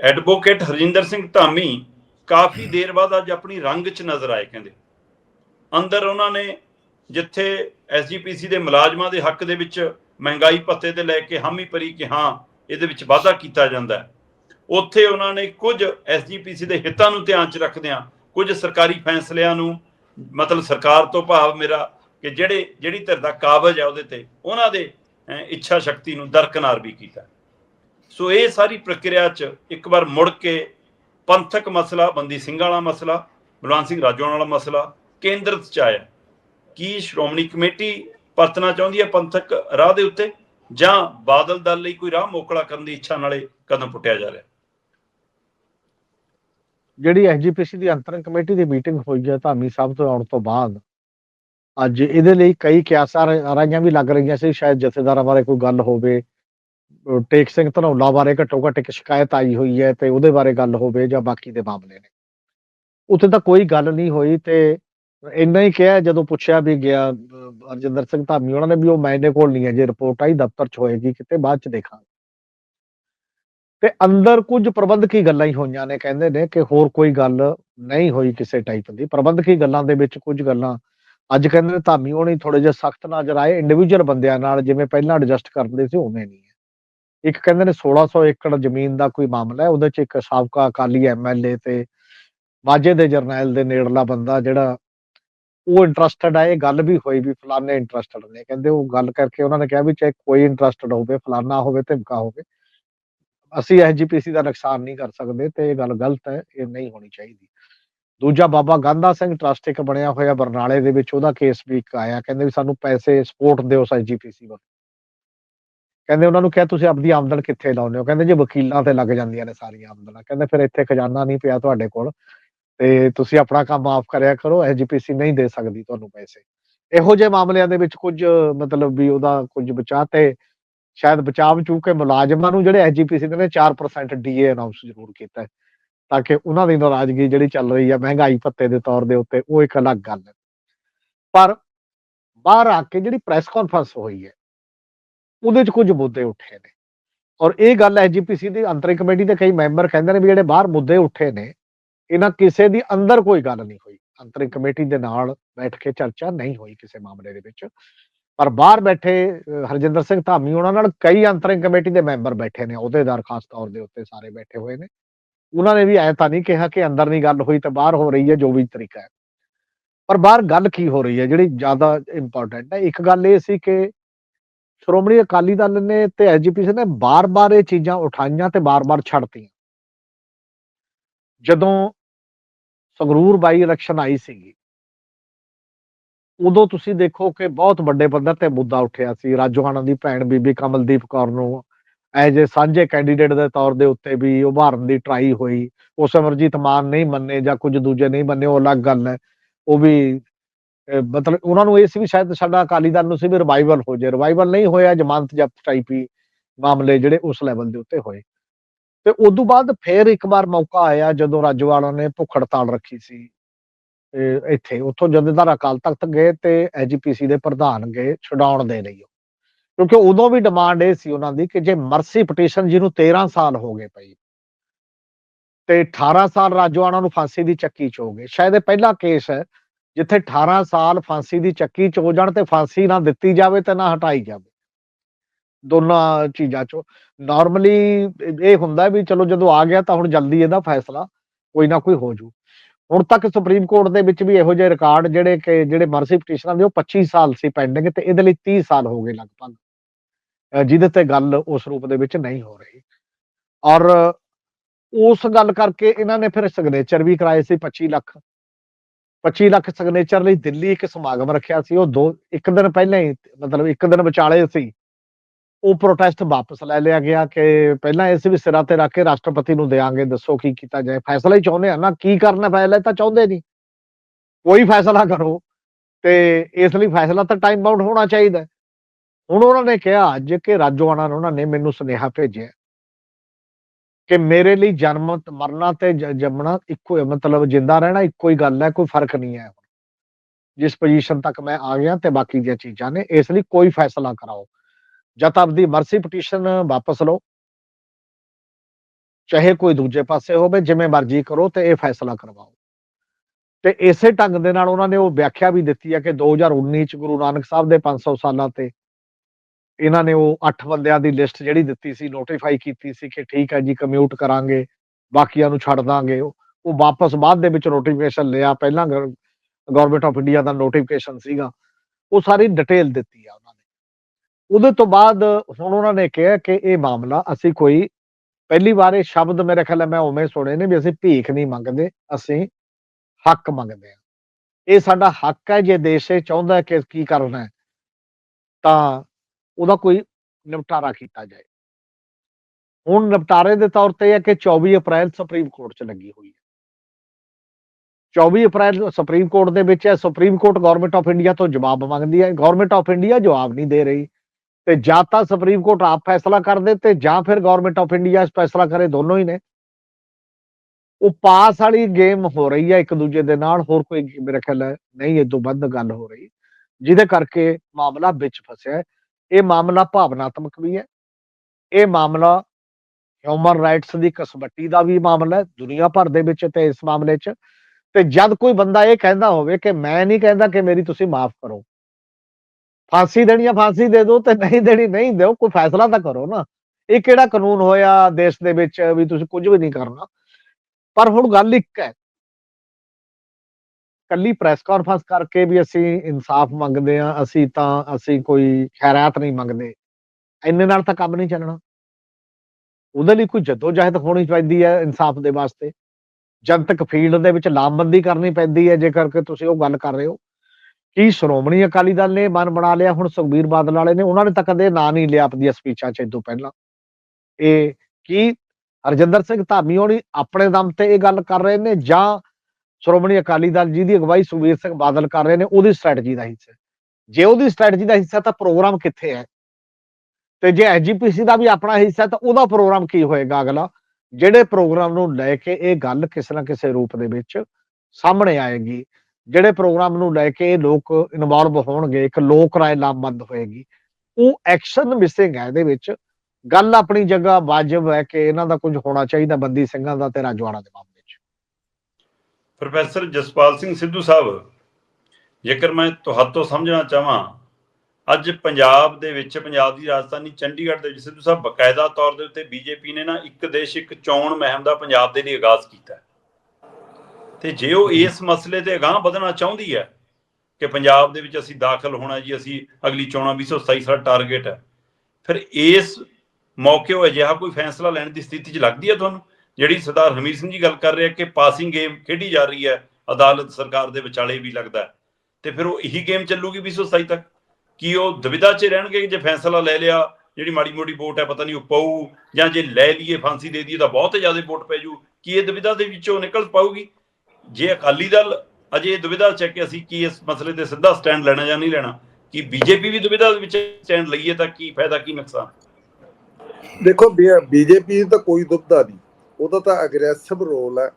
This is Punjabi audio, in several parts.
ਐਡਵੋਕੇਟ ਹਰਜਿੰਦਰ ਸਿੰਘ ਧਾਮੀ ਕਾਫੀ ਦੇਰ ਬਾਅਦ ਅੱਜ ਆਪਣੀ ਰੰਗ 'ਚ ਨਜ਼ਰ ਆਏ, ਕਹਿੰਦੇ। ਅੰਦਰ ਉਹਨਾਂ ਨੇ ਜਿੱਥੇ ਐਸਜੀਪੀਸੀ ਦੇ ਮੁਲਾਜ਼ਮਾਂ ਦੇ ਹੱਕ ਦੇ ਵਿੱਚ ਮਹਿੰਗਾਈ ਭੱਤੇ ਤੇ ਲੈ ਕੇ ਹਾਮੀ ਭਰੀ ਕਿ ਹਾਂ, ਇਹਦੇ ਵਿੱਚ ਵਾਧਾ ਕੀਤਾ ਜਾਂਦਾ ਹੈ। ਉੱਥੇ ਉਹਨਾਂ ਨੇ ਕੁਝ ਐਸਜੀਪੀਸੀ ਦੇ ਹਿੱਤਾਂ ਨੂੰ ਧਿਆਨ 'ਚ ਰੱਖਦਿਆਂ, ਕੁਝ ਸਰਕਾਰੀ ਫੈਸਲਿਆਂ ਨੂੰ, ਮਤਲਬ ਸਰਕਾਰ ਤੋਂ ਭਾਵ ਮੇਰਾ ਕਿ ਜਿਹੜੇ, ਜਿਹੜੀ ਧਿਰ ਦਾ ਕਾਬਜ ਹੈ ਉਹਦੇ ਤੇ ਉਹਨਾਂ ਦੇ ਇੱਛਾ ਸ਼ਕਤੀ ਨੂੰ ਦਰਕਨਾਰ ਵੀ ਕੀਤਾ। ਸੋ ਇਹ ਸਾਰੀ ਪ੍ਰਕਿਰਿਆ 'ਚ ਇੱਕ ਵਾਰ ਮੁੜ ਕੇ ਪੰਥਕ ਮਸਲਾ, ਬੰਦੀ ਸਿੰਘ ਵਾਲਾ ਮਸਲਾ, ਬਲਵੰਤ ਸਿੰਘ ਰਾਜੋਂ ਵਾਲਾ ਮਸਲਾ ਕੇਂਦਰ 'ਚ ਆਇਆ। ਕੀ ਸ਼੍ਰੋਮਣੀ ਕਮੇਟੀ ਪਰਤਣਾ ਚਾਹੁੰਦੀ ਹੈ ਪੰਥਕ ਰਾਹ ਦੇ ਉੱਤੇ ਜਾਂ ਬਾਦਲ ਦਲ ਲਈ ਕੋਈ ਰਾਹ ਮੋਕਲਾ ਕਰਨ ਦੀ ਇੱਛਾ ਨਾਲੇ ਕਦਮ ਪੁੱਟਿਆ ਜਾ ਰਿਹਾ? ਜਿਹੜੀ ਐਸਜੀਪੀਸੀ ਦੀ ਅੰਤਰੰਗ ਕਮੇਟੀ ਦੀ ਮੀਟਿੰਗ ਹੋਈ ਹੈ ਧਾਮੀ ਸਾਹਿਬ ਤੋਂ ਆਉਣ ਤੋਂ ਬਾਅਦ, ਅੱਜ ਇਹਦੇ ਲਈ ਕਈ ਕਿਆਸਾਂ ਰਾਈਆਂ ਵੀ ਲੱਗ ਰਹੀਆਂ ਸੀ, ਸ਼ਾਇਦ ਜਥੇਦਾਰਾਂ ਬਾਰੇ ਕੋਈ ਗੱਲ ਹੋਵੇ ਟੇਕ ਸਿੰਘ ਧਨੌਲਾ ਬਾਰੇ ਘੱਟੋ ਘੱਟ ਇੱਕ ਸ਼ਿਕਾਇਤ ਆਈ ਹੋਈ ਹੈ ਤੇ ਉਹਦੇ ਬਾਰੇ ਗੱਲ ਹੋਵੇ ਜਾਂ ਬਾਕੀ ਦੇ ਮਾਮਲੇ ਨੇ। ਉੱਥੇ ਤਾਂ ਕੋਈ ਗੱਲ ਨਹੀਂ ਹੋਈ ਤੇ ਇੰਨਾ ਹੀ ਕਿਹਾ ਜਦੋਂ ਪੁੱਛਿਆ ਵੀ ਗਿਆ, ਅਹ ਸਿੰਘ ਧਾਮੀ, ਉਹਨਾਂ ਨੇ ਵੀ ਉਹ ਮੈਨੇ ਕੋਲ ਨਹੀਂ ਹੈ, ਜੇ ਰਿਪੋਰਟ ਆਈ ਦਫ਼ਤਰ 'ਚ ਹੋਏਗੀ ਕਿਤੇ ਬਾਅਦ 'ਚ ਦੇਖਾਂਗੇ। ਤੇ ਅੰਦਰ ਕੁਝ ਪ੍ਰਬੰਧਕੀ ਗੱਲਾਂ ਹੀ ਹੋਈਆਂ ਨੇ, ਕਹਿੰਦੇ ਨੇ ਕਿ ਹੋਰ ਕੋਈ ਗੱਲ ਨਹੀਂ ਹੋਈ ਕਿਸੇ ਟਾਈਪ ਦੀ। ਪ੍ਰਬੰਧਕੀ ਗੱਲਾਂ ਦੇ ਵਿੱਚ ਕੁਝ ਗੱਲਾਂ, ਅੱਜ ਕਹਿੰਦੇ ਨੇ ਧਾਮੀ ਹੋਣੀ ਥੋੜੇ ਜਿਹਾ ਸਖਤ ਨਜ਼ਰ ਆਏ। ਇੰਡੀਵਿਜੂਅਲ ਬੰਦਿਆਂ ਨਾਲ ਜਿਵੇਂ ਪਹਿਲਾਂ ਐਡਜਸਟ ਕਰਦੇ ਸੀ, ਉਵੇਂ ਨਹੀਂ ਇੱਕ ਕਹਿੰਦੇ ਨੇ 1600 ਏਕੜ ਜ਼ਮੀਨ ਦਾ ਕੋਈ ਮਾਮਲਾ ਹੈ, ਉਹਦੇ ਚ ਇੱਕ ਸਾਬਕਾ ਅਕਾਲੀ ਐਮਐਲਏ ਤੇ ਮਾਝੇ ਦੇ ਜਰਨੈਲ ਦੇ ਨੇੜਲਾ ਬੰਦਾ ਜਿਹੜਾ ਉਹ ਇੰਟਰਸਟਡ ਹੈ ਇਹ ਗੱਲ ਵੀ ਹੋਈ ਵੀ ਫਲਾਣੇ ਇੰਟਰਸਟਡ ਨੇ, ਕਹਿੰਦੇ ਉਹ ਗੱਲ ਕਰਕੇ ਉਹਨਾਂ ਨੇ ਕਿਹਾ ਵੀ ਚਾਹੇ ਕੋਈ ਇੰਟਰਸਟਡ ਹੋਵੇ, ਫਲਾਣਾ ਹੋਵੇ, ਧਮਕਾ ਹੋਵੇ, ਅਸੀਂ ਐਸਜੀਪੀਸੀ ਦਾ ਨੁਕਸਾਨ ਨਹੀਂ ਕਰ ਸਕਦੇ ਤੇ ਇਹ ਗੱਲ ਗਲਤ ਹੈ, ਇਹ ਨਹੀਂ ਹੋਣੀ ਚਾਹੀਦੀ। ਦੂਜਾ ਬਾਬਾ ਗਾਂਧਾ ਸਿੰਘ ਟਰਸਟ ਇੱਕ ਬਣਿਆ ਹੋਇਆ ਬਰਨਾਲੇ ਦੇ ਵਿੱਚ, ਉਹਦਾ ਕੇਸ ਵੀ ਇੱਕ ਆਇਆ, ਕਹਿੰਦੇ ਵੀ ਸਾਨੂੰ ਪੈਸੇ ਸਪੋਰਟ ਦਿਓ ਐਸਜੀਪੀਸੀ ਵੱਲ। ਕਹਿੰਦੇ ਉਹਨਾਂ ਨੂੰ ਕਿਹਾ, ਤੁਸੀਂ ਆਪਣੀ ਆਮਦਨ ਕਿੱਥੇ ਲਾਉਂਦੇ ਹੋ? ਕਹਿੰਦੇ, ਜੇ ਵਕੀਲਾਂ ਤੇ ਲੱਗ ਜਾਂਦੀਆਂ ਨੇ ਸਾਰੀਆਂ ਆਮਦਨਾਂ। ਕਹਿੰਦੇ, ਫਿਰ ਇੱਥੇ ਖਜ਼ਾਨਾ ਨਹੀਂ ਪਿਆ ਤੁਹਾਡੇ ਕੋਲ ਤੇ ਤੁਸੀਂ ਆਪਣਾ ਕੰਮ ਮਾਫ ਕਰਿਆ ਕਰੋ ਐਸਜੀਪੀਸੀ ਨਹੀਂ ਦੇ ਸਕਦੀ ਤੁਹਾਨੂੰ ਪੈਸੇ। ਇਹੋ ਜਿਹੇ ਮਾਮਲਿਆਂ ਦੇ ਵਿੱਚ ਕੁਝ, ਮਤਲਬ ਵੀ ਉਹਦਾ ਕੁਝ ਬਚਾ ਤੇ ਸ਼ਾਇਦ ਬਚਾਵ ਚੂਕੇ ਮੁਲਾਜ਼ਮਾਂ ਨੂੰ ਜਿਹੜੇ ਐਸਜੀਪੀਸੀ ਦੇ ਨੇ 4% ਡੀਏ ਅਨਾਉਂਸ ਜ਼ਰੂਰ ਕੀਤਾ ਹੈ, ਤਾਂ ਕਿ ਉਹਨਾਂ ਦੀ ਨਾਰਾਜ਼ਗੀ ਜਿਹੜੀ ਚੱਲ ਰਹੀ ਹੈ ਮਹਿੰਗਾਈ ਭੱਤੇ ਦੇ ਤੌਰ ਦੇ ਉੱਤੇ, ਉਹ ਇੱਕ ਅਲੱਗ ਗੱਲ ਹੈ। ਪਰ ਬਾਹਰ ਆ ਕੇ ਜਿਹੜੀ ਪ੍ਰੈਸ ਕਾਨਫਰੰਸ ਹੋਈ ਹੈ ਉਹਦੇ 'ਚ ਕੁਝ ਮੁੱਦੇ ਉੱਠੇ ਨੇ। ਔਰ ਇਹ ਗੱਲ ਐਸਜੀਪੀਸੀ ਦੀ ਅੰਤਰਿਮ ਕਮੇਟੀ ਦੇ ਕਈ ਮੈਂਬਰ ਕਹਿੰਦੇ ਨੇ ਵੀ ਜਿਹੜੇ ਬਾਹਰ ਮੁੱਦੇ ਉੱਠੇ ਨੇ, ਇਹਨਾਂ ਕਿਸੇ ਦੀ ਅੰਦਰ ਕੋਈ ਗੱਲ ਨਹੀਂ ਹੋਈ। ਅੰਤਰਿਮ ਕਮੇਟੀ ਦੇ ਨਾਲ ਬੈਠ ਕੇ ਚਰਚਾ ਨਹੀਂ ਹੋਈ ਕਿਸੇ ਮਾਮਲੇ ਦੇ ਵਿੱਚ। ਪਰ ਬਾਹਰ ਬੈਠੇ ਹਰਜਿੰਦਰ ਸਿੰਘ ਧਾਮੀ ਉਹਨਾਂ ਨਾਲ ਕਈ ਅੰਤਰਿੰਗ ਕਮੇਟੀ ਦੇ ਮੈਂਬਰ ਬੈਠੇ ਨੇ, ਅਹੁਦੇਦਾਰ ਖਾਸ ਤੌਰ ਦੇ ਉੱਤੇ ਸਾਰੇ ਬੈਠੇ ਹੋਏ ਨੇ। ਉਹਨਾਂ ਨੇ ਵੀ ਐ ਤਾਂ ਨਹੀਂ ਕਿਹਾ ਕਿ ਅੰਦਰ ਨਹੀਂ ਗੱਲ ਹੋਈ ਤਾਂ ਬਾਹਰ ਹੋ ਰਹੀ ਹੈ, ਜੋ ਵੀ ਤਰੀਕਾ ਹੈ। ਪਰ ਬਾਹਰ ਗੱਲ ਕੀ ਹੋ ਰਹੀ ਹੈ, ਜਿਹੜੀ ਜ਼ਿਆਦਾ ਇੰਪੋਰਟੈਂਟ ਹੈ। ਇੱਕ ਗੱਲ ਇਹ ਸੀ ਕਿ ਸ਼੍ਰੋਮਣੀ ਅਕਾਲੀ ਦਲ ਨੇ ਤੇ ਐਸਜੀਪੀਸੀ ਨੇ ਬਾਰ-ਬਾਰ ਇਹ ਚੀਜ਼ਾਂ ਉਠਾਈਆਂ ਤੇ ਬਾਰ-ਬਾਰ ਛੱਡਤੀਆਂ। ਜਦੋਂ ਸੰਗਰੂਰ ਬਾਈ ਇਲੈਕਸ਼ਨ ਆਈ ਸੀਗੀ, ਉਦੋਂ ਤੁਸੀਂ ਦੇਖੋ ਕਿ ਬਹੁਤ ਵੱਡੇ ਪੱਧਰ ਤੇ ਮੁੱਦਾ ਉੱਠਿਆ ਸੀ। ਰਾਜੋਹਾਣਾ ਦੀ ਭੈਣ ਬੀਬੀ ਕਮਲਦੀਪ ਕੌਰ ਨੂੰ ਐਜ ਏ ਸਾਂਝੇ ਕੈਂਡੀਡੇਟ ਦੇ ਤੌਰ ਦੇ ਉੱਤੇ ਵੀ ਉਭਾਰਨ ਦੀ ਟਰਾਈ ਹੋਈ। ਉਸ ਅਮਰਜੀਤ ਮਾਨ ਨਹੀਂ ਮੰਨੇ ਜਾਂ ਕੁਝ ਦੂਜੇ ਨਹੀਂ ਮੰਨੇ, ਉਹ ਅਲੱਗ ਗੱਲ ਹੈ। ਉਹ ਵੀ ਮਤਲਬ ਉਹਨਾਂ ਨੂੰ ਇਹ ਸੀ ਵੀ ਸ਼ਾਇਦ ਸਾਡਾ ਅਕਾਲੀ ਦਲ ਨੂੰ ਸੀ ਵੀ ਰਿਵਾਈਵਲ ਹੋ ਜਾਏ ਰਿਵਾਈਵਲ ਨਹੀਂ ਹੋਇਆ, ਜ਼ਮਾਨਤ ਜ਼ਬਤ ਟਾਈਪੀ ਮਾਮਲੇ ਜਿਹੜੇ ਉਸ ਲੈਵਲ ਦੇ ਉੱਤੇ ਹੋਏ। ਤੇ ਉਦੋਂ ਬਾਅਦ ਫੇਰ ਇੱਕ ਵਾਰ ਮੌਕਾ ਆਇਆ ਜਦੋਂ ਰਾਜੋਵਾਲਾ ਨੇ ਭੁੱਖ ਹੜਤਾਲ ਰੱਖੀ ਸੀ। ਇੱਥੇ, ਉੱਥੋਂ ਜਥੇਦਾਰ ਅਕਾਲ ਤਖਤ ਗਏ ਤੇ ਐਜੀਪੀਸੀ ਦੇ ਪ੍ਰਧਾਨ ਗਏ ਛਡਾਉਣ ਦੇ ਲਈ ਉਹ। ਕਿਉਂਕਿ ਉਦੋਂ ਵੀ ਡਿਮਾਂਡ ਇਹ ਸੀ ਉਹਨਾਂ ਦੀ ਕਿ ਜੇ ਮਰਸੀ ਪਟੀਸ਼ਨ ਜਿਹਨੂੰ 13 ਸਾਲ ਹੋ ਗਏ ਪਈ ਤੇ 18 ਸਾਲ ਰਾਜੋਆਣਾ ਨੂੰ ਫਾਂਸੀ ਦੀ ਚੱਕੀ 'ਚ ਹੋ ਗਏ। ਸ਼ਾਇਦ ਇਹ ਪਹਿਲਾ ਕੇਸ ਹੈ ਜਿੱਥੇ 18 ਸਾਲ ਫਾਂਸੀ ਦੀ ਚੱਕੀ 'ਚ ਹੋ ਜਾਣ ਤੇ ਫਾਂਸੀ ਨਾ ਦਿੱਤੀ ਜਾਵੇ ਤੇ ਨਾ ਹਟਾਈ ਜਾਵੇ। ਦੋਨਾਂ ਚੀਜ਼ਾਂ 'ਚੋਂ। ਨਾਰਮਲੀ ਇਹ ਹੁੰਦਾ ਵੀ ਚਲੋ ਜਦੋਂ ਆ ਗਿਆ ਤਾਂ ਹੁਣ ਜਲਦੀ ਇਹਦਾ ਫੈਸਲਾ ਕੋਈ ਨਾ ਕੋਈ ਹੋ ਜੂ। ਹੁਣ ਤੱਕ ਸੁਪਰੀਮ ਕੋਰਟ ਦੇ ਵਿੱਚ ਵੀ ਇਹੋ ਜਿਹੇ ਰਿਕਾਰਡ ਜਿਹੜੇ ਕਿ ਜਿਹੜੇ ਮਰਸੀ ਪਟੀਸ਼ਨਾਂ ਦੇ, ਉਹ 25 ਸਾਲ ਸੀ ਪੈਂਡਿੰਗ ਤੇ ਇਹਦੇ ਲਈ 30 ਸਾਲ ਹੋ ਗਏ ਲਗਭਗ। ਜਿਹਦੇ ਤੇ ਗੱਲ ਉਸ ਰੂਪ ਦੇ ਵਿੱਚ ਨਹੀਂ ਹੋ ਰਹੀ। ਔਰ ਉਸ ਗੱਲ ਕਰਕੇ ਇਹਨਾਂ ਨੇ ਫਿਰ ਸਿਗਨੇਚਰ ਵੀ ਕਰਾਏ ਸੀ 25 ਲੱਖ। 25 ਲੱਖ ਸਿਗਨੇਚਰ ਲਈ ਦਿੱਲੀ ਇੱਕ ਸਮਾਗਮ ਰੱਖਿਆ ਸੀ, ਉਹ ਦੋ, ਇੱਕ ਦਿਨ ਪਹਿਲਾਂ ਹੀ, ਮਤਲਬ ਇੱਕ ਦਿਨ ਵਿਚਾਲੇ ਸੀ। ਉਹ ਪ੍ਰੋਟੈਸਟ ਵਾਪਸ ਲੈ ਲਿਆ ਗਿਆ ਕਿ ਪਹਿਲਾਂ ਇਸ ਵੀ ਸਿਰਾਂ ਤੇ ਰੱਖ ਕੇ ਰਾਸ਼ਟਰਪਤੀ ਨੂੰ ਦੇਾਂਗੇ ਦੱਸੋ ਕੀ ਕੀਤਾ ਜਾਏ। ਫੈਸਲਾ ਹੀ ਚਾਹੁੰਦੇ ਆ ਨਾ, ਕੀ ਕਰਨਾ ਫੈਸਲਾ ਤਾਂ ਚਾਹੁੰਦੇ ਨਹੀਂ। ਕੋਈ ਫੈਸਲਾ ਕਰੋ। ਤੇ ਇਸ ਲਈ ਫੈਸਲਾ ਤਾਂ ਟਾਈਮ ਬਾਉਂਡ ਹੋਣਾ ਚਾਹੀਦਾ। ਹੁਣ ਉਹਨਾਂ ਨੇ ਕਿਹਾ ਅੱਜ ਕਿ ਰਾਜੋਆਣਾ ਨੂੰ ਉਹਨਾਂ ਨੇ ਮੈਨੂੰ ਸੁਨੇਹਾ ਭੇਜਿਆ। ਕਿ ਮੇਰੇ ਲਈ ਜਨਮ, ਮਰਨਾ ਤੇ ਜੰਮਣਾ ਇੱਕੋ ਹੈ ਮਤਲਬ ਜਿੰਦਾ ਰਹਿਣਾ ਇੱਕੋ ਹੀ ਗੱਲ ਹੈ, ਕੋਈ ਫ਼ਰਕ ਨਹੀਂ ਹੈ। ਜਿਸ ਪੋਜੀਸ਼ਨ ਤੱਕ ਮੈਂ ਆ ਗਿਆ ਤੇ ਬਾਕੀ ਦੀਆਂ ਚੀਜ਼ਾਂ ਨੇ, ਇਸ ਲਈ ਕੋਈ ਫੈਸਲਾ ਕਰਾਓ। ਜਾਂ ਤਾਂ ਆਪਦੀ ਮਰਸੀ ਪਟੀਸ਼ਨ ਵਾਪਸ ਲਓ। ਚਾਹੇ ਕੋਈ ਦੂਜੇ ਪਾਸੇ ਹੋਵੇ, ਜਿਵੇਂ ਮਰਜ਼ੀ ਕਰੋ ਤੇ ਇਹ ਫੈਸਲਾ ਕਰਵਾਓ। ਤੇ ਇਸੇ ਢੰਗ ਦੇ ਨਾਲ ਉਹਨਾਂ ਨੇ ਉਹ ਵਿਆਖਿਆ ਵੀ ਦਿੱਤੀ ਹੈ ਕਿ 2019 ਚ ਗੁਰੂ ਨਾਨਕ ਸਾਹਿਬ ਦੇ 500 ਸਾਲਾਂ ਤੇ ਇਹਨਾਂ ਨੇ ਉਹ 8 ਬੰਦਿਆਂ ਦੀ ਲਿਸਟ ਜਿਹੜੀ ਦਿੱਤੀ ਸੀ ਨੋਟੀਫਾਈ ਕੀਤੀ ਸੀ ਕਿ ਠੀਕ ਹੈ ਜੀ ਕਮਿਊਟ ਕਰਾਂਗੇ, ਬਾਕੀਆਂ ਨੂੰ ਛੱਡ ਦਾਂਗੇ। ਉਹ ਵਾਪਸ ਬਾਅਦ ਦੇ ਵਿੱਚ ਨੋਟੀਫਿਕੇਸ਼ਨ ਲਿਆ। ਪਹਿਲਾਂ ਗਵਰਨਮੈਂਟ ਆਫ ਇੰਡੀਆ ਦਾ ਨੋਟੀਫਿਕੇਸ਼ਨ ਸੀਗਾ। ਉਹ ਸਾਰੀ ਡਿਟੇਲ ਦਿੱਤੀ ਆ ਉਹਨਾਂ ਨੇ। ਉਹਦੇ ਤੋਂ ਬਾਅਦ ਹੁਣ ਉਹਨਾਂ ਨੇ ਕਿਹਾ ਕਿ ਇਹ ਮਾਮਲਾ ਅਸੀਂ ਕੋਈ, ਪਹਿਲੀ ਵਾਰ ਇਹ ਸ਼ਬਦ ਮੇਰੇ ਖਿਆਲ ਮੈਂ ਉਵੇਂ ਸੁਣੇ ਨੇ ਵੀ ਅਸੀਂ ਭੀਖ ਨਹੀਂ ਮੰਗਦੇ, ਅਸੀਂ ਹੱਕ ਮੰਗਦੇ ਆ ਇਹ ਸਾਡਾ ਹੱਕ ਹੈ, ਜੇ ਦੇਸ਼ ਇਹ ਚਾਹੁੰਦਾ ਕਿ ਕੀ ਕਰਨਾ ਹੈ, ਤਾਂ ਉਹਦਾ ਕੋਈ ਨਿਪਟਾਰਾ ਕੀਤਾ ਜਾਏ। ਹੁਣ ਨਿਪਟਾਰੇ ਦੇ ਤੌਰ ਤੇ ਇਹ ਹੈ ਕਿ 24 ਅਪ੍ਰੈਲ ਸੁਪਰੀਮ ਕੋਰਟ 'ਚ ਲੱਗੀ ਹੋਈ ਹੈ। 24 ਅਪ੍ਰੈਲ ਸੁਪਰੀਮ ਕੋਰਟ ਦੇ ਵਿੱਚ ਹੈ, supreme court government of India ਤੋਂ ਜਵਾਬ ਮੰਗਦੀ ਹੈ। ਗਵਰਨਮੈਂਟ ਆਫ ਇੰਡੀਆ ਜਵਾਬ ਨਹੀਂ ਦੇ ਰਹੀ। ਤੇ ਜਾਂ ਤਾਂ ਸੁਪਰੀਮ ਕੋਰਟ ਆਪ ਫੈਸਲਾ ਕਰ ਦੇ ਤੇ ਜਾਂ ਫਿਰ ਗਵਰਨਮੈਂਟ ਆਫ ਇੰਡੀਆ ਫੈਸਲਾ ਕਰੇ, ਦੋਨੋਂ ਹੀ ਨੇ। ਉਹ ਪਾਸ ਵਾਲੀ ਗੇਮ ਹੋ ਰਹੀ ਹੈ ਇੱਕ ਦੂਜੇ ਦੇ ਨਾਲ, ਹੋਰ ਕੋਈ ਮੇਰੇ ਖਿਆਲ ਨਹੀਂ, ਇਹ ਤੋਂ ਵੱਧ ਗੱਲ ਹੋ ਰਹੀ। ਜਿਹਦੇ ਕਰਕੇ ਮਾਮਲਾ ਵਿੱਚ ਫਸਿਆ ਇਹ ਮਾਮਲਾ ਭਾਵਨਾਤਮਕ ਵੀ ਹੈ। ਇਹ ਮਾਮਲਾ ਹਿਊਮਨ ਰਾਈਟਸ ਦੀ ਕਸਬੱਟੀ ਦਾ ਵੀ ਮਾਮਲਾ ਹੈ, ਦੁਨੀਆ ਭਰ ਦੇ ਵਿੱਚ ਤੇ ਇਸ ਮਾਮਲੇ 'ਚ। ਤੇ ਜਦ ਕੋਈ ਬੰਦਾ ਇਹ ਕਹਿੰਦਾ ਹੋਵੇ ਕਿ ਮੈਂ ਨਹੀਂ ਕਹਿੰਦਾ ਕਿ ਮੇਰੀ ਤੁਸੀਂ ਮਾਫ ਕਰੋ। ਫਾਂਸੀ ਦੇਣੀ ਆ ਫਾਂਸੀ ਦੇ ਦਿਓ ਤੇ ਨਹੀਂ ਦੇਣੀ ਨਹੀਂ ਦਿਓ, ਕੋਈ ਫੈਸਲਾ ਤਾਂ ਕਰੋ ਨਾ। ਇਹ ਕਿਹੜਾ ਕਾਨੂੰਨ ਹੋਇਆ ਦੇਸ਼ ਦੇ ਵਿੱਚ ਵੀ ਤੁਸੀਂ ਕੁਝ ਵੀ ਨਹੀਂ ਕਰਨਾ। ਪਰ ਹੁਣ ਗੱਲ ਇੱਕ ਹੈ ਕੱਲੀ ਪ੍ਰੈਸ ਕਾਨਫਰੰਸ ਕਰਕੇ ਵੀ ਅਸੀਂ ਇਨਸਾਫ ਮੰਗਦੇ ਆ ਅਸੀਂ ਤਾਂ, ਅਸੀਂ ਕੋਈ ਖੈਰਾਤ ਨਹੀਂ ਮੰਗਦੇ। ਇੰਨੇ ਨਾਲ ਤਾਂ ਕੰਮ ਨਹੀਂ ਚੱਲਣਾ। ਉਹਦੇ ਲਈ ਕੋਈ ਜਦੋਜਹਿਦ ਹੋਣੀ ਚਾਹੀਦੀ ਹੈ ਇਨਸਾਫ ਦੇ ਵਾਸਤੇ। ਜਨਤਕ ਫੀਲਡ ਦੇ ਵਿੱਚ ਲਾਮਬੰਦੀ ਕਰਨੀ ਪੈਂਦੀ ਹੈ, ਜੇਕਰ ਕਿ ਤੁਸੀਂ ਉਹ ਗੱਲ ਕਰ ਰਹੇ ਹੋ। ਕੀ ਸ਼੍ਰੋਮਣੀ ਅਕਾਲੀ ਦਲ ਨੇ ਮਨ ਬਣਾ ਲਿਆ? ਹੁਣ ਸੁਖਬੀਰ ਬਾਦਲ ਵਾਲੇ ਨੇ, ਉਹਨਾਂ ਨੇ ਤਾਂ ਕਦੇ ਨਾਂ ਨਹੀਂ ਲਿਆ ਆਪਣੀਆਂ ਸਪੀਚਾਂ 'ਚ ਇਦੋਂ ਪਹਿਲਾਂ। ਇਹ ਕੀ ਹਰਜਿੰਦਰ ਸਿੰਘ ਧਾਮੀ ਹੋਣੀ ਆਪਣੇ ਦਮ ਤੇ ਇਹ ਗੱਲ ਕਰ ਰਹੇ ਨੇ ਜਾਂ ਸ਼੍ਰੋਮਣੀ ਅਕਾਲੀ ਦਲ ਜਿਹਦੀ ਅਗਵਾਈ ਸੁਖਬੀਰ ਸਿੰਘ ਬਾਦਲ ਕਰ ਰਹੇ ਨੇ, ਉਹਦੀ ਸਟ੍ਰੈਟਜੀ ਦਾ ਹਿੱਸਾ ਜੇ ਉਹਦੀ ਸਟ੍ਰੈਟਜੀ ਦਾ ਹਿੱਸਾ ਤਾਂ ਪ੍ਰੋਗਰਾਮ ਕਿੱਥੇ ਹੈ? ਤੇ ਜੇ ਐਜੀਪੀਸੀ ਦਾ ਵੀ ਆਪਣਾ ਹਿੱਸਾ ਤਾਂ ਉਹਦਾ ਪ੍ਰੋਗਰਾਮ ਕੀ ਹੋਏਗਾ ਅਗਲਾ? ਜਿਹੜੇ ਪ੍ਰੋਗਰਾਮ ਨੂੰ ਲੈ ਕੇ ਇਹ ਗੱਲ ਕਿਸੇ ਨਾ ਕਿਸੇ ਰੂਪ ਦੇ ਵਿੱਚ ਸਾਹਮਣੇ ਆਏਗੀ। ਜਿਹੜੇ ਪ੍ਰੋਗਰਾਮ ਨੂੰ ਲੈ ਕੇ ਇਹ ਲੋਕ ਇਨਵੋਲਵ ਹੋਣਗੇ, ਇੱਕ ਲੋਕ ਰਾਏ ਲਾਮਬੰਦ ਹੋਏਗੀ। ਉਹ ਐਕਸ਼ਨ ਮਿਸਿੰਗ ਹੈ ਇਹਦੇ ਵਿੱਚ। ਗੱਲ ਆਪਣੀ ਜਗ੍ਹਾ ਵਾਜਬ ਹੈ ਕਿ ਇਹਨਾਂ ਦਾ ਕੁਝ ਹੋਣਾ ਚਾਹੀਦਾ, ਬੰਦੀ ਸਿੰਘਾਂ ਦਾ ਤੇ ਰਾਜਵਾੜਾ ਦੇ ਮਾਮਲੇ ਪ੍ਰੋਫੈਸਰ ਜਸਪਾਲ ਸਿੰਘ ਸਿੱਧੂ ਸਾਹਿਬ, ਜੇਕਰ ਮੈਂ ਤੁਹਾਤੋਂ ਸਮਝਣਾ ਚਾਹਾਂ, ਅੱਜ ਪੰਜਾਬ ਦੇ ਵਿੱਚ, ਪੰਜਾਬ ਦੀ ਰਾਜਧਾਨੀ ਚੰਡੀਗੜ੍ਹ ਦੇ ਵਿੱਚ ਸਿੱਧੂ ਸਾਹਿਬ ਬਕਾਇਦਾ ਤੌਰ ਦੇ ਉੱਤੇ ਬੀਜੇਪੀ ਨੇ ਨਾ ਇੱਕ ਦੇਸ਼, ਇੱਕ ਚੋਣ ਮੁਹਿੰਮ ਦਾ ਪੰਜਾਬ ਦੇ ਲਈ ਆਗਾਜ਼ ਕੀਤਾ ਹੈ। ਤੇ ਜੇ ਉਹ ਇਸ ਮਸਲੇ ਤੇ ਅਗਾਂਹ ਵਧਣਾ ਚਾਹੁੰਦੀ ਹੈ ਕਿ ਪੰਜਾਬ ਦੇ ਵਿੱਚ ਅਸੀਂ ਦਾਖਲ ਹੋਣਾ ਜੀ, ਅਸੀਂ ਅਗਲੀ ਚੋਣਾਂ 2027 ਸਾਡਾ ਟਾਰਗੇਟ ਹੈ, ਫਿਰ ਇਸ ਮੌਕੇ ਉਹ ਅਜਿਹਾ ਕੋਈ ਫੈਸਲਾ ਲੈਣ ਦੀ ਸਥਿਤੀ 'ਚ ਲੱਗਦੀ ਹੈ ਤੁਹਾਨੂੰ ਜਿਹੜੀ ਸਰਦਾਰ ਹਮੀਰ ਸਿੰਘ ਜੀ ਗੱਲ ਕਰ ਰਿਹਾ ਕਿ ਪਾਸਿੰਗ ਗੇਮ ਖੇਡੀ ਜਾ ਰਹੀ ਹੈ, ਅਦਾਲਤ ਸਰਕਾਰ ਦੇ ਵਿਚਾਲੇ ਵੀ ਲੱਗਦਾ ਤੇ ਫਿਰ ਉਹ ਇਹੀ ਗੇਮ ਚੱਲੂਗੀ 2027 ਤੱਕ? ਕੀ ਉਹ ਦੁਬਿਧਾ 'ਚ ਰਹਿਣਗੇ ਜੇ ਫੈਸਲਾ ਲੈ ਲਿਆ, ਜਿਹੜੀ ਮਾੜੀ ਮੋਟੀ ਵੋਟ ਹੈ ਪਤਾ ਨਹੀਂ ਉਹ ਪਊ ਜਾਂ ਜੇ ਲੈ ਲਈਏ, ਫਾਂਸੀ ਦੇ ਦਈਏ ਤਾਂ ਬਹੁਤ ਜ਼ਿਆਦਾ ਵੋਟ ਪੈ ਜੂ। ਕੀ ਇਹ ਦੁਬਿਧਾ ਦੇ ਵਿੱਚੋਂ ਨਿਕਲ ਪਾਊਗੀ? ਜੇ ਅਕਾਲੀ ਦਲ ਅਜੇ ਦੁਬਿਧਾ 'ਚ ਹੈ ਕਿ ਅਸੀਂ ਕੀ ਇਸ ਮਸਲੇ ਤੇ ਸਿੱਧਾ ਸਟੈਂਡ ਲੈਣਾ ਜਾਂ ਨਹੀਂ ਲੈਣਾ, ਕੀ ਬੀਜੇਪੀ ਵੀ ਦੁਵਿਧਾ ਦੇ ਵਿੱਚ ਸਟੈਂਡ ਲਈਏ ਤਾਂ ਕੀ ਫਾਇਦਾ, ਕੀ ਨੁਕਸਾਨ? ਦੇਖੋ ਬੀਜੇਪੀ ਤਾਂ ਕੋਈ ਦੁਬਦਾ ਨਹੀਂ। ਉਹਦਾ ਤਾਂ ਐਗਰੈਸਿਵ ਰੋਲ ਹੈ।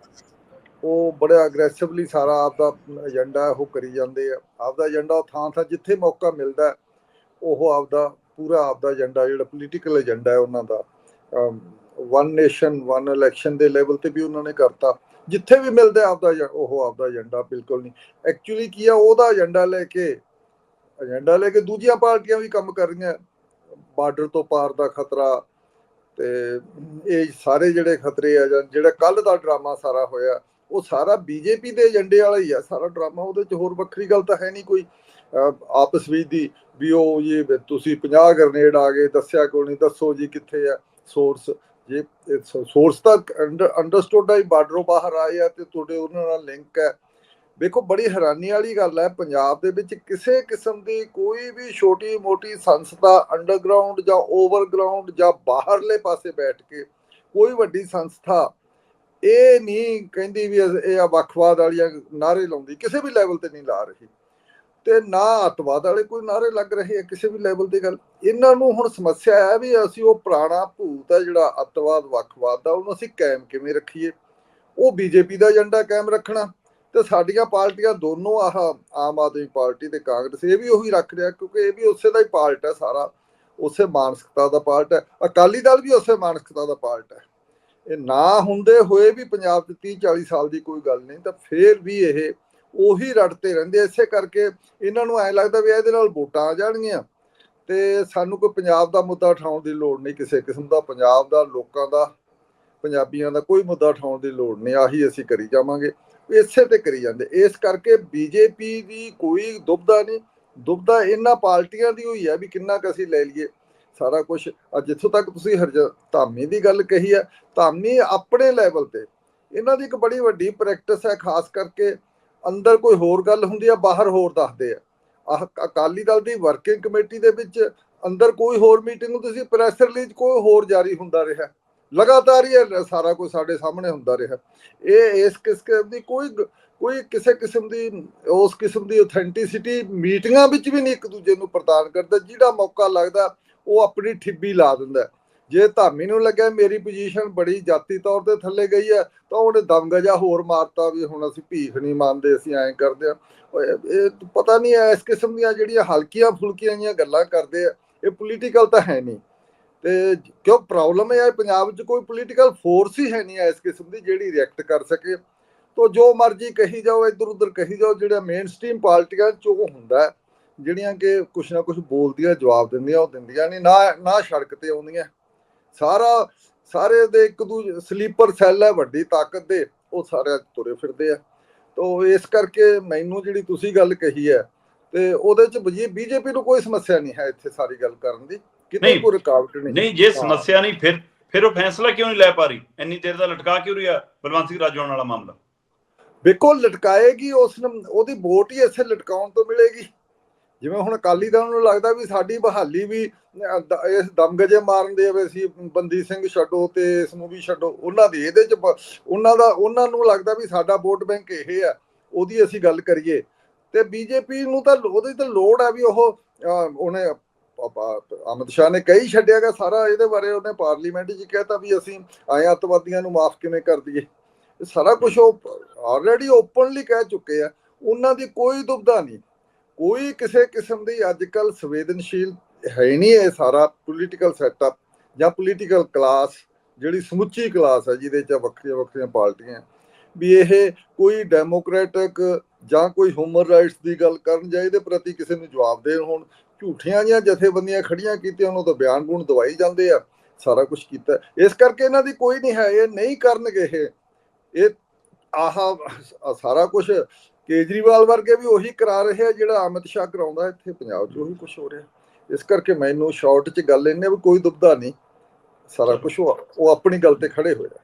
ਉਹ ਬੜਾ ਅਗਰੈਸਿਵਲੀ ਸਾਰਾ ਆਪਦਾ ਏਜੰਡਾ ਉਹ ਕਰੀ ਜਾਂਦੇ ਆ। ਆਪਦਾ ਏਜੰਡਾ ਉਹ ਥਾਂ ਥਾਂ ਜਿੱਥੇ ਮੌਕਾ ਮਿਲਦਾ ਹੈ, ਉਹ ਆਪਦਾ ਪੂਰਾ ਆਪਦਾ ਏਜੰਡਾ ਜਿਹੜਾ ਪੋਲੀਟੀਕਲ ਏਜੰਡਾ ਹੈ ਉਹਨਾਂ ਦਾ ਵਨ ਨੇਸ਼ਨ ਵਨ ਇਲੈਕਸ਼ਨ ਦੇ ਲੈਵਲ ਤੇ ਵੀ ਉਹਨਾਂ ਨੇ ਕਰਤਾ। ਜਿੱਥੇ ਵੀ ਮਿਲਦਾ ਆਪਦਾ ਏਜੰ- ਉਹ ਆਪਦਾ ਏਜੰਡਾ ਬਿਲਕੁਲ ਨਹੀਂ। ਐਕਚੁਅਲੀ ਕੀ ਆ ਉਹਦਾ ਏਜੰਡਾ ਲੈ ਕੇ ਏਜੰਡਾ ਲੈ ਕੇ ਦੂਜੀਆਂ ਪਾਰਟੀਆਂ ਵੀ ਕੰਮ ਕਰ ਰਹੀਆਂ। ਬਾਰਡਰ ਤੋਂ ਪਾਰ ਦਾ ਖਤਰਾ ਤੇ ਇਹ ਸਾਰੇ ਜਿਹੜੇ ਖਤਰੇ ਆ ਜਾਂ ਜਿਹੜਾ ਕੱਲ ਦਾ ਡਰਾਮਾ ਸਾਰਾ ਹੋਇਆ, ਉਹ ਸਾਰਾ ਬੀਜੇਪੀ ਦੇ ਏਜੰਡੇ ਵਾਲਾ ਹੀ ਆ, ਸਾਰਾ ਡਰਾਮਾ ਉਹਦੇ ਚ ਹੋਰ ਵੱਖਰੀ ਗੱਲ ਤਾਂ ਹੈ ਨਹੀਂ ਕੋਈ। ਆਪਸ ਵਿੱਚ ਦੀ ਵੀ ਉਹ ਇਹ ਤੁਸੀਂ 50 ਗ੍ਰਨੇਡ ਆ ਗਏ, ਦੱਸਿਆ ਕੋਈ ਨਹੀਂ, ਦੱਸੋ ਜੀ ਕਿੱਥੇ ਆ ਸੋਰਸ ਜੇ ਸੋਰਸ ਤਾਂ ਅੰਡਰਸਟੂਡ ਹੈ ਬਾਰਡਰੋਂ ਬਾਹਰ ਆਏ ਆ ਤੇ ਤੁਹਾਡੇ ਉਹਨਾਂ ਨਾਲ ਲਿੰਕ ਹੈ ਵੇਖੋ, ਬੜੀ ਹੈਰਾਨੀ ਵਾਲੀ ਗੱਲ ਹੈ, ਪੰਜਾਬ ਦੇ ਵਿੱਚ ਕਿਸੇ ਕਿਸਮ ਦੀ ਕੋਈ ਵੀ ਛੋਟੀ ਮੋਟੀ ਸੰਸਥਾ ਅੰਡਰਗਰਾਉਂਡ ਜਾਂ ਓਵਰਗਰਾਉਂਡ ਜਾਂ ਬਾਹਰਲੇ ਪਾਸੇ ਬੈਠ ਕੇ ਕੋਈ ਵੱਡੀ ਸੰਸਥਾ ਇਹ ਨਹੀਂ ਕਹਿੰਦੀ ਵੀ ਇਹ ਆ ਵੱਖਵਾਦ ਵਾਲੀਆਂ ਨਾਰੇ ਲਾਉਂਦੀ, ਕਿਸੇ ਵੀ ਲੈਵਲ ਤੇ ਨਹੀਂ ਲਾ ਰਹੀ। ਤੇ ਨਾ ਅੱਤਵਾਦ ਵਾਲੇ ਕੋਈ ਨਾਰੇ ਲੱਗ ਰਹੇ ਆ ਕਿਸੇ ਵੀ ਲੈਵਲ ਤੇ ਗੱਲ। ਇਹਨਾਂ ਨੂੰ ਹੁਣ ਸਮੱਸਿਆ ਹੈ ਵੀ ਅਸੀਂ ਉਹ ਪੁਰਾਣਾ ਭੂਤ ਹੈ ਜਿਹੜਾ ਅੱਤਵਾਦ, ਵੱਖਵਾਦ ਦਾ, ਉਹਨੂੰ ਅਸੀਂ ਕਾਇਮ ਕਿਵੇਂ ਰੱਖੀਏ? ਉਹ ਬੀਜੇਪੀ ਦਾ ਏਜੰਡਾ ਕਾਇਮ ਰੱਖਣਾ। ਤੇ ਸਾਡੀਆਂ ਪਾਰਟੀਆਂ ਦੋਨੋਂ ਆਹ ਆਮ ਆਦਮੀ ਪਾਰਟੀ ਤੇ ਕਾਂਗਰਸ, ਇਹ ਵੀ ਉਹੀ ਰੱਖ ਰਿਹਾ ਕਿਉਂਕਿ ਇਹ ਵੀ ਉਸੇ ਦਾ ਹੀ ਪਾਰਟ ਹੈ ਸਾਰਾ। ਉਸੇ ਮਾਨਸਿਕਤਾ ਦਾ ਪਾਰਟ ਹੈ। ਅਕਾਲੀ ਦਲ ਵੀ ਉਸੇ ਮਾਨਸਿਕਤਾ ਦਾ ਪਾਰਟ ਹੈ। ਇਹ ਨਾ ਹੁੰਦੇ ਹੋਏ ਵੀ ਪੰਜਾਬ 'ਚ 30 40 ਸਾਲ ਦੀ ਕੋਈ ਗੱਲ ਨਹੀਂ, ਤਾਂ ਫੇਰ ਵੀ ਇਹ ਉਹੀ ਰੜਤੇ ਰਹਿੰਦੇ ਇਸੇ ਕਰਕੇ ਇਹਨਾਂ ਨੂੰ ਐ ਲੱਗਦਾ ਵੀ ਇਹਦੇ ਨਾਲ ਵੋਟਾਂ ਆ ਜਾਣਗੀਆਂ ਤੇ ਸਾਨੂੰ ਕੋਈ ਪੰਜਾਬ ਦਾ ਮੁੱਦਾ ਉਠਾਉਣ ਦੀ ਲੋੜ ਨਹੀਂ, ਕਿਸੇ ਕਿਸਮ ਦਾ, ਪੰਜਾਬ ਦਾ, ਲੋਕਾਂ ਦਾ, ਪੰਜਾਬੀਆਂ ਦਾ ਕੋਈ ਮੁੱਦਾ ਉਠਾਉਣ ਦੀ ਲੋੜ ਨਹੀਂ। ਆਹੀ ਅਸੀਂ ਕਰੀ ਜਾਵਾਂਗੇ। ਇਸੇ ਤੇ ਕਰੀ ਜਾਂਦੇ। ਇਸ ਕਰਕੇ ਬੀਜੇਪੀ ਦੀ ਕੋਈ ਦੁਬਦਾ ਨਹੀਂ। ਦੁਬਦਾ ਇਹਨਾਂ ਪਾਰਟੀਆਂ ਦੀ ਹੋਈ ਹੈ ਵੀ ਕਿੰਨਾ ਕੁ ਅਸੀਂ ਲੈ ਲਈਏ। ਸਾਰਾ ਕੁਝ ਜਿੱਥੋਂ ਤੱਕ ਤੁਸੀਂ ਹਰਜ ਧਾਮੀ ਦੀ ਗੱਲ ਕਹੀ ਹੈ, ਧਾਮੀ ਆਪਣੇ ਲੈਵਲ ਤੇ। ਇਹਨਾਂ ਦੀ ਇੱਕ ਬੜੀ ਵੱਡੀ ਪ੍ਰੈਕਟਿਸ ਹੈ, ਖਾਸ ਕਰਕੇ ਅੰਦਰ ਕੋਈ ਹੋਰ ਗੱਲ ਹੁੰਦੀ ਆ ਬਾਹਰ ਹੋਰ ਦੱਸਦੇ ਆ ਆਹ ਅਕਾਲੀ ਦਲ ਦੀ ਵਰਕਿੰਗ ਕਮੇਟੀ ਦੇ ਵਿੱਚ ਅੰਦਰ ਕੋਈ ਹੋਰ ਮੀਟਿੰਗ ਤੁਸੀਂ ਪ੍ਰੈਸ ਰਿਲੀਜ਼ ਕੋਈ ਹੋਰ ਜਾਰੀ ਹੁੰਦਾ ਰਿਹਾ। ਲਗਾਤਾਰ ਹੀ ਇਹ ਸਾਰਾ ਕੁਝ ਸਾਡੇ ਸਾਹਮਣੇ ਹੁੰਦਾ ਰਿਹਾ। ਇਹ ਇਸ ਕਿਸਮ ਦੀ ਕੋਈ ਕੋਈ ਕਿਸੇ ਕਿਸਮ ਦੀ, ਉਸ ਕਿਸਮ ਦੀ ਆਥੈਂਟਿਸਿਟੀ ਮੀਟਿੰਗਾਂ ਵਿੱਚ ਵੀ ਨਹੀਂ ਇੱਕ ਦੂਜੇ ਨੂੰ ਪ੍ਰਦਾਨ ਕਰਦਾ, ਜਿਹੜਾ ਮੌਕਾ ਲੱਗਦਾ, ਉਹ ਆਪਣੀ ਠਿੱਬੀ ਲਾ ਦਿੰਦਾ। ਜੇ ਧਾਮੀ ਨੂੰ ਲੱਗਿਆ ਮੇਰੀ ਪੋਜੀਸ਼ਨ ਬੜੀ ਜਾਤੀ ਤੌਰ ਤੇ ਥੱਲੇ ਗਈ ਹੈ, ਤਾਂ ਉਹਨੇ ਦਮਗਜਾ ਹੋਰ ਮਾਰਤਾ ਵੀ ਹੁਣ ਅਸੀਂ ਭੀਖ ਨਹੀਂ ਮੰਨਦੇ, ਅਸੀਂ ਐਂ ਕਰਦੇ ਆ ਇਹ ਪਤਾ ਨਹੀਂ ਹੈ, ਇਸ ਕਿਸਮ ਦੀਆਂ ਜਿਹੜੀਆਂ ਹਲਕੀਆਂ ਫੁਲਕੀਆਂ ਜੀਆਂ ਗੱਲਾਂ ਕਰਦੇ ਆ, ਇਹ ਪੋਲੀਟੀਕਲ ਤਾਂ ਹੈ ਨਹੀਂ। ਤੇ ਕਿਉਂ ਪ੍ਰੋਬਲਮ ਇਹ ਹੈ ਪੰਜਾਬ 'ਚ ਕੋਈ ਪੋਲੀਟੀਕਲ ਫੋਰਸ ਹੀ ਹੈ ਨਹੀਂ ਹੈ ਇਸ ਕਿਸਮ ਦੀ ਜਿਹੜੀ ਰਿਐਕਟ ਕਰ ਸਕੇ। ਤੋ ਜੋ ਮਰਜ਼ੀ ਕਹੀ ਜਾਓ, ਇੱਧਰ ਉੱਧਰ ਕਹੀ ਜਾਓ ਜਿਹੜਾ ਮੇਨ ਸਟ੍ਰੀਮ ਪਾਰਟੀਆਂ 'ਚ ਉਹ ਹੁੰਦਾ ਜਿਹੜੀਆਂ ਕਿ ਕੁਛ ਨਾ ਕੁਛ ਬੋਲਦੀਆਂ, ਜਵਾਬ ਦਿੰਦੀਆਂ, ਉਹ ਦਿੰਦੀਆਂ ਨਹੀਂ, ਨਾ ਨਾ ਸੜਕ ਤੇ ਆਉਂਦੀਆਂ। ਸਾਰਾ, ਸਾਰੇ ਦੇ ਇੱਕ ਦੂਜੇ ਸਲੀਪਰ ਸੈੱਲ ਹੈ, ਵੱਡੀ ਤਾਕਤ ਦੇ, ਉਹ ਸਾਰੇ ਤੁਰੇ ਫਿਰਦੇ ਆ। ਤੋ ਇਸ ਕਰਕੇ ਮੈਨੂੰ ਜਿਹੜੀ ਤੁਸੀਂ ਗੱਲ ਕਹੀ ਹੈ, ਤੇ ਉਹਦੇ ਚ ਬੀਜੇਪੀ ਨੂੰ ਕੋਈ ਸਮੱਸਿਆ ਨਹੀਂ ਹੈ ਇੱਥੇ ਸਾਰੀ ਗੱਲ ਕਰਨ ਦੀ। ਕਿਤੇ ਕੋਈ ਰੁਕਾਵਟ ਨਹੀਂ। ਨਹੀਂ ਜੇ ਸਮੱਸਿਆ ਨਹੀਂ ਫਿਰ ਫਿਰ ਉਹ ਫੈਸਲਾ ਕਿਉਂ ਨਹੀਂ ਲੈ ਪਾ ਰਹੀ? ਇੰਨੀ ਦੇਰ ਦਾ ਲਟਕਾ ਕਿਉਂ ਰਿਹਾ ਬਲਵੰਤ ਸਿੰਘ ਰਾਜੋਆਣ ਵਾਲਾ ਮਾਮਲਾ? ਵੇਖੋ ਲਟਕਾਏਗੀ ਉਸ ਉਹਦੀ ਵੋਟ ਹੀ ਇਸੇ ਲਟਕਾਉਣ ਤੋਂ ਮਿਲੇਗੀ। ਜਿਵੇਂ ਹੁਣ ਅਕਾਲੀ ਦਲ ਨੂੰ ਲੱਗਦਾ ਵੀ ਸਾਡੀ ਬਹਾਲੀ ਵੀ ਇਸ ਦਮਗਜੇ ਮਾਰਨ ਦੇ ਵੀ ਅਸੀਂ ਬੰਦੀ ਸਿੰਘ ਛੱਡੋ ਤੇ ਇਸ ਨੂੰ ਵੀ ਛੱਡੋ ਉਹਨਾਂ ਦੀ ਇਹਦੇ ਚ ਉਹਨਾਂ ਦਾ ਉਹਨਾਂ ਨੂੰ ਲੱਗਦਾ ਵੀ ਸਾਡਾ ਵੋਟ ਬੈਂਕ ਇਹ ਆ ਉਹਦੀ ਅਸੀਂ ਗੱਲ ਕਰੀਏ। ਤੇ ਬੀਜੇਪੀ ਨੂੰ ਤਾਂ ਉਹਦੀ ਤਾਂ ਲੋੜ ਆ ਵੀ ਉਹ ਉਹਨੇ ਅਮਿਤ ਸ਼ਾਹ ਨੇ ਕਈ ਛੱਡਿਆਗਾ ਸਾਰਾ ਇਹਦੇ ਬਾਰੇ, ਉਹਨੇ ਪਾਰਲੀਮੈਂਟ 'ਚ ਕਹਿਤਾ ਵੀ ਅਸੀਂ ਆਏ ਅੱਤਵਾਦੀਆਂ ਨੂੰ ਮਾਫ ਕਿਵੇਂ ਕਰ ਦਈਏ। ਇਹ ਸਾਰਾ ਕੁਝ ਉਹ ਆਲਰੇਡੀ ਓਪਨਲੀ ਕਹਿ ਚੁੱਕੇ ਆ, ਉਹਨਾਂ ਦੀ ਕੋਈ ਦੁਬਧਾ ਨਹੀਂ। ਕੋਈ ਕਿਸੇ ਕਿਸਮ ਦੀ ਅੱਜ ਕੱਲ ਸੰਵੇਦਨਸ਼ੀਲ ਹੈ ਨਹੀਂ ਇਹ ਸਾਰਾ ਪੋਲੀਟੀਕਲ ਸੈਟਅਪ ਜਾਂ ਪੋਲੀਟੀਕਲ ਕਲਾਸ ਜਿਹੜੀ ਸਮੁੱਚੀ ਕਲਾਸ ਹੈ ਜਿਹਦੇ ਚ ਵੱਖਰੀਆਂ ਵੱਖਰੀਆਂ ਪਾਰਟੀਆਂ ਵੀ ਇਹ ਕੋਈ ਡੈਮੋਕ੍ਰੈਟਿਕ ਜਾਂ ਕੋਈ ਹਿਊਮਨ ਰਾਈਟਸ ਦੀ ਗੱਲ ਕਰਨ ਜਾਂ ਇਹਦੇ ਪ੍ਰਤੀ ਕਿਸੇ ਨੂੰ ਜਵਾਬ ਦੇਣ ਹੁਣ ਝੂਠੀਆਂ ਜੀਆਂ ਜਥੇਬੰਦੀਆਂ ਖੜੀਆਂ ਕੀਤੀਆਂ, ਉਹਨਾਂ ਤੋਂ ਬਿਆਨ ਬੂਨ ਦਵਾਈ ਜਾਂਦੇ ਆ, ਸਾਰਾ ਕੁਝ ਕੀਤਾ। ਇਸ ਕਰਕੇ ਇਹਨਾਂ ਦੀ ਕੋਈ ਨਹੀਂ ਹੈ, ਇਹ ਨਹੀਂ ਕਰਨਗੇ ਇਹ। ਇਹ ਆਹ ਸਾਰਾ ਕੁਝ ਕੇਜਰੀਵਾਲ ਵਰਗੇ ਵੀ ਉਹੀ ਕਰਾ ਰਹੇ ਆ, ਜਿਹੜਾ ਅਮਿਤ ਸ਼ਾਹ ਕਰਾਉਂਦਾ ਇੱਥੇ, ਪੰਜਾਬ 'ਚ ਉਹੀ ਕੁਝ ਹੋ ਰਿਹਾ। ਇਸ ਕਰਕੇ ਮੈਨੂੰ ਸ਼ਾਰਟ 'ਚ ਗੱਲ ਇਹਨੇ ਵੀ ਕੋਈ ਦੁਬਦਾ ਨਹੀਂ, ਸਾਰਾ ਕੁਝ ਉਹ ਉਹ ਆਪਣੀ ਗੱਲ ਤੇ ਖੜੇ ਹੋਏ ਆ।